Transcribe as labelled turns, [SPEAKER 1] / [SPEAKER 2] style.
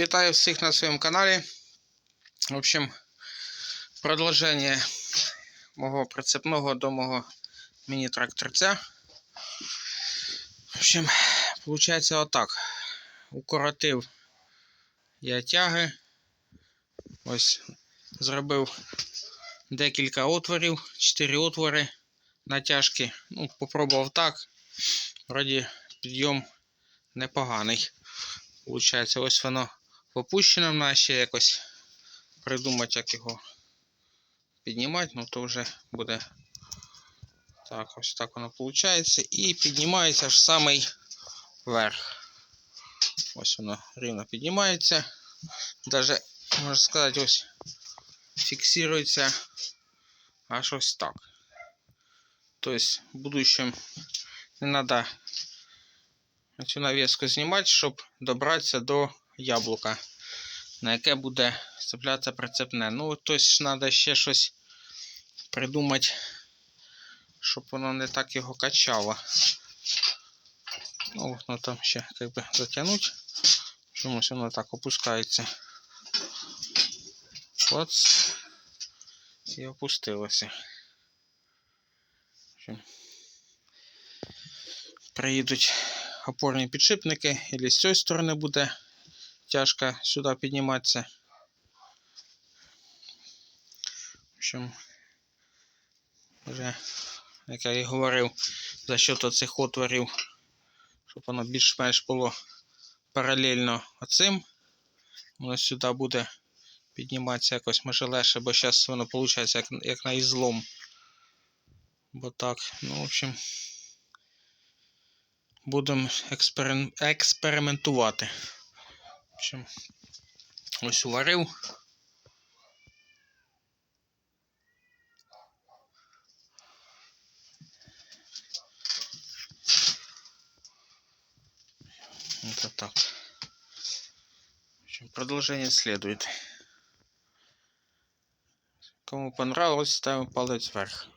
[SPEAKER 1] Вітаю всіх на своєму каналі. В общем, продовження мого прицепного до мого міні-тракторця. В общем, виходить отак. Укоротив я тяги. Ось зробив декілька отворів, 4 отвори натяжки. Ну, попробував так. Вроді підйом непоганий. Получається, ось воно попущено, треба ще якось придумати, як його піднімати, ну то вже буде так, ось так воно виходить. І піднімається аж самий верх. Ось воно рівно піднімається. Даже, можна сказати, ось фіксується аж ось так. Тобто, в будущем не треба цю навіску знімати, щоб добратися до яблука, на яке буде цеплятися прицепне. Ну, тобто, треба ще щось придумати, щоб воно не так його качало. Ну, воно там ще як би затягнути. Чомусь воно так опускається. От і опустилося. Приїдуть опорні підшипники, або з цієї сторони буде тяжко сюди підніматися. В общем, вже, як я і говорив, за счет оцих отворів, щоб воно більш-менш було паралельно оцим. Воно сюди буде підніматися якось може легше, бо зараз воно виходить як, як на ізлом. Бо так, ну, в общем будемо експерим... експериментувати. Общем, ось уварив. Это так. В общем, продолжение следует. Кому понравилось, ставим палец вверх.